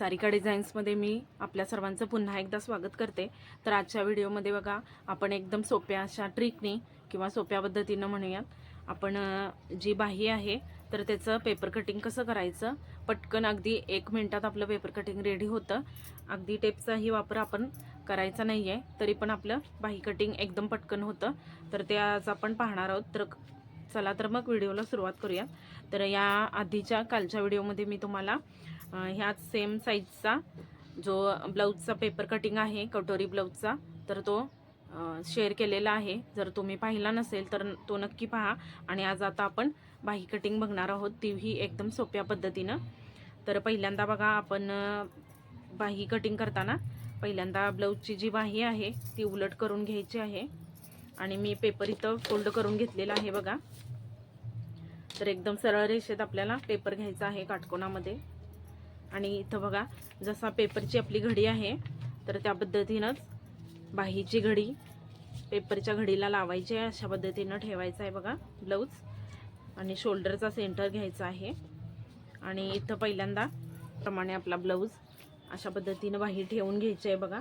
सारिका डिझाईन्समध्ये मी आपल्या सर्वांचं पुन्हा एकदा स्वागत करते. तर आजच्या व्हिडिओमध्ये बघा आपण एकदम सोप्या अशा ट्रिकनी किंवा सोप्या पद्धतीनं म्हणूयात. आपण जी बाही आहे तर त्याचं पेपर कटिंग कसं करायचं? पटकन अगदी एक मिनटात आपलं पेपर कटिंग रेडी होतं. अगदी टेपचाही वापर आपण करायचा नाही आहे तरी पण आपलं बाही कटिंग एकदम पटकन होतं. तर ते आज आपण पाहणार आहोत. तर चला तर मग व्हिडिओला सुरुवात करूया. तर या आधीच्या कालच्या व्हिडिओमध्ये मी तुम्हाला ह्याच सेम साईजचा जो ब्लाऊजचा पेपर कटिंग आहे कटोरी ब्लाऊजचा तर तो शेअर केलेला आहे. जर तुम्ही पाहिला नसेल तर तो नक्की पहा. आणि आज आता आपण बाही कटिंग बघणार आहोत. तीही एकदम सोप्या पद्धतीनं. तर पहिल्यांदा बघा आपण बाही कटिंग करताना पहिल्यांदा ब्लाऊजची जी बाही आहे ती उलट करून घ्यायची आहे. आणि मी पेपर इथं फोल्ड करून घेतलेला आहे बघा. तर एकदम सरळ रेषेत आपल्याला पेपर घ्यायचा आहे काटकोणामध्ये. आणि इथं बघा जसा पेपरची आपली घडी आहे तर त्या पद्धतीनंच बाहीची घडी पेपरच्या घडीला लावायची आहे अशा पद्धतीनं ठेवायचं आहे बघा ब्लाऊज. आणि शोल्डरचा सेंटर घ्यायचा आहे. आणि इथं पहिल्यांदा प्रमाणे आपला ब्लाऊज अशा पद्धतीनं बाही ठेवून घ्यायची आहे बघा.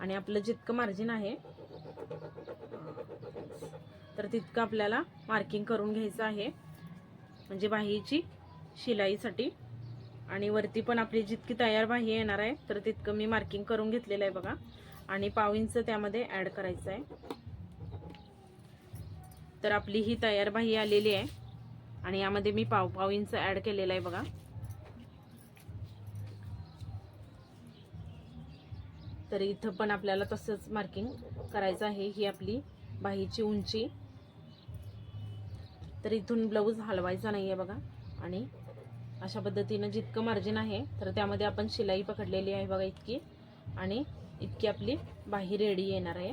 आणि आपलं जितकं मार्जिन आहे तर तितकं आपल्याला मार्किंग करून घ्यायचं आहे. म्हणजे बाहीची शिलाईसाठी आणि वरती पण आपली जितकी तयार बाही येणार आहे तर तितकं मी मार्किंग करून घेतलेलं आहे बघा. आणि पाव त्यामध्ये ॲड करायचं आहे. तर आपली ही तयार बाही आलेली आहे. आणि यामध्ये मी पाव पाव ॲड केलेलं आहे बघा. तर इथं पण आपल्याला तसंच मार्किंग करायचं आहे. ही आपली बाहीची उंची. तर इथून ब्लाऊज हलवायचा नाही आहे बघा. आणि अशा पद्धतीनं जितकं मार्जिन आहे तर त्यामध्ये आपण शिलाई पकडलेली आहे बघा इतकी. आणि इतकी आपली बाही रेडी येणार आहे.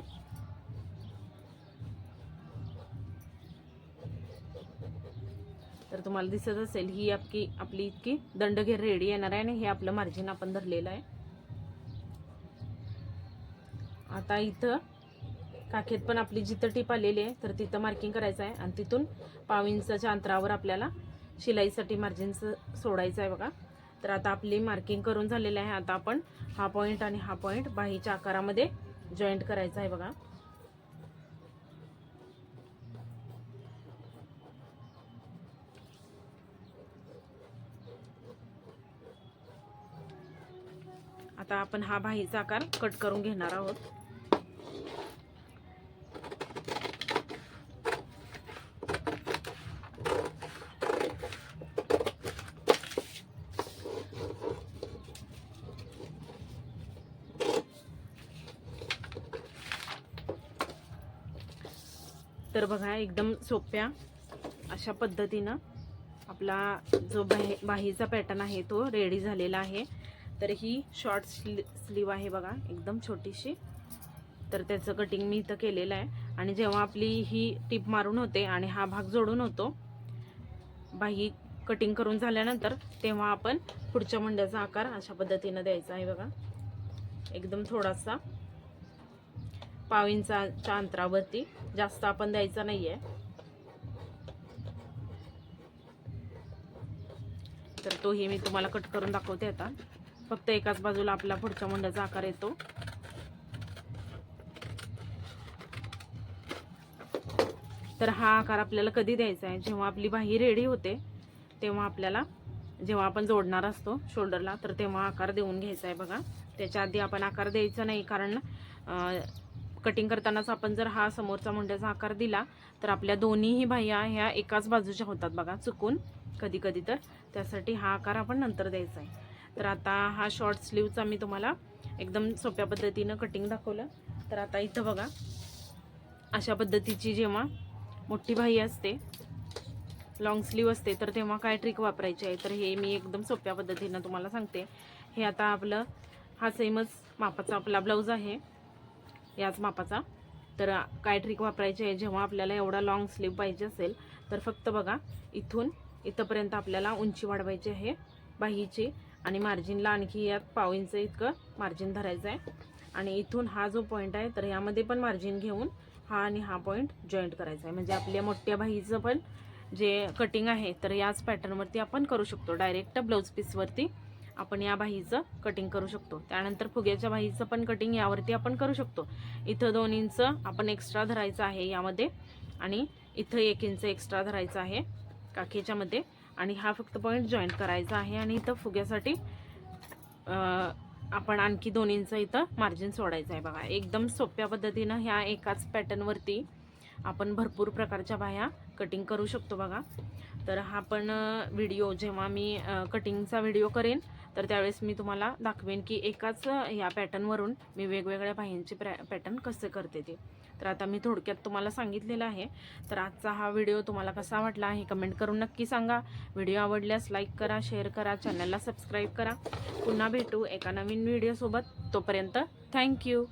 तर तुम्हाला दिसत असेल ही आपली आपली इतकी दंडघेर रेडी येणार आहे आणि हे आपलं मार्जिन आपण धरलेलं आहे. आता इथं काखेत पण आपली जिथं टीप आलेली आहे तर तिथं मार्किंग करायचं आहे. आणि तिथून पाव इंचाच्या अंतरावर आपल्याला शिलाईसाठी मार्जिनचं सोडायचं आहे बघा. तर आता आपली मार्किंग करून झालेली आहे. आता आपण हा पॉईंट आणि हा पॉईंट बाहीच्या आकारामध्ये जॉईंट करायचा आहे बघा. आता आपण हा बाहीचा आकार कट करून घेणार आहोत. तर बघा एकदम सोप्या अशा पद्धतीनं आपला जो बाहे बाहीचा पॅटर्न आहे तो रेडी झालेला आहे. तर ही शॉर्ट स्ली स्लीव आहे बघा एकदम छोटीशी. तर त्याचं कटिंग मी इथं केलेलं आहे. आणि जेव्हा आपली ही टीप मारून होते आणि हा भाग जोडून होतो बाही कटिंग करून झाल्यानंतर तेव्हा आपण पुढच्या मुंड्याचा आकार अशा पद्धतीनं द्यायचा आहे बघा. एकदम थोडासा पाव इंचाच्या अंतरावरती. जास्त आपण द्यायचा नाही आहे तर तोही मी तुम्हाला कट करून दाखवते आता. फक्त एकाच बाजूला आपला पुढच्या मुंड्याचा आकार येतो. तर हा आकार आपल्याला कधी द्यायचा आहे? जेव्हा आपली बाही रेडी होते तेव्हा आपल्याला जेव्हा आपण जोडणार असतो शोल्डरला तर तेव्हा आकार देऊन घ्यायचा आहे बघा. त्याच्या आधी आपण आकार द्यायचा नाही कारण कटिंग करतानाच आपण जर हा समोरचा मुंड्याचा आकार दिला तर आपल्या दोन्हीही बाह्या ह्या एकाच बाजूच्या होतात बघा चुकून. कधी कधी तर. त्यासाठी हा आकार आपण नंतर द्यायचा आहे. तर आता हा शॉर्ट स्लीवचा मी तुम्हाला एकदम सोप्या पद्धतीनं कटिंग दाखवलं. तर आता इथं बघा अशा पद्धतीची जेव्हा मोठी बाही असते लॉंग स्लीव असते तर तेव्हा काय ट्रिक वापरायची आहे? तर हे मी एकदम सोप्या पद्धतीनं तुम्हाला सांगते. हे आता आपलं हा सेमच मापाचा आपला ब्लाऊज आहे. याच मापाचा. तर काय ट्रिक वापरायची आहे? जेव्हा आपल्याला एवढा लाँग स्लीव पाहिजे असेल तर फक्त बघा इथून इथंपर्यंत आपल्याला उंची वाढवायची आहे बाहीची. आणि मार्जिनला आणखी यात पाव इंच इतकं मार्जिन धरायचं आहे. आणि इथून हा जो पॉईंट आहे तर यामध्ये पण मार्जिन घेऊन हा आणि हा पॉईंट जॉईंट करायचा आहे. म्हणजे आपल्या मोठ्या बाहीचं पण जे कटिंग आहे तर याच पॅटर्नवरती आपण करू शकतो. डायरेक्ट ब्लाऊज पीसवरती आपण या बाहीचं कटिंग करू शकतो. त्यानंतर फुग्याच्या बाहीचं पण कटिंग यावरती आपण करू शकतो. इथं दोन इंच आपण एक्स्ट्रा धरायचं आहे यामध्ये आणि इथं एक इंच एक्स्ट्रा धरायचं आहे काखेच्यामध्ये आणि हा फक्त पॉईंट जॉईंट करायचा आहे आणि इथं फुग्यासाठी आपण आणखी दोन इंच इथं मार्जिन सोडायचं आहे बघा. एकदम सोप्या पद्धतीनं ह्या एकाच पॅटर्नवरती आपण भरपूर प्रकारच्या बाह्या कटिंग करू शकतो बघा. तर हा पण व्हिडिओ जेव्हा मी कटिंगचा व्हिडिओ करेन तर त्यावेळेस मी तुम्हाला दाखवेन की एकाच ह्या पॅटर्नवरून मी वेगवेगळ्या बाह्यांचे प्रॅ पॅटर्न कसे करते ते. तर आता मी थोडक्यात तुम्हाला सांगितलेलं आहे. तर आजचा हा व्हिडिओ तुम्हाला कसा वाटला आहे कमेंट करून नक्की सांगा. व्हिडिओ आवडल्यास लाईक करा शेअर करा चॅनलला सबस्क्राईब करा. पुन्हा भेटू एका नवीन व्हिडिओसोबत तोपर्यंत थँक्यू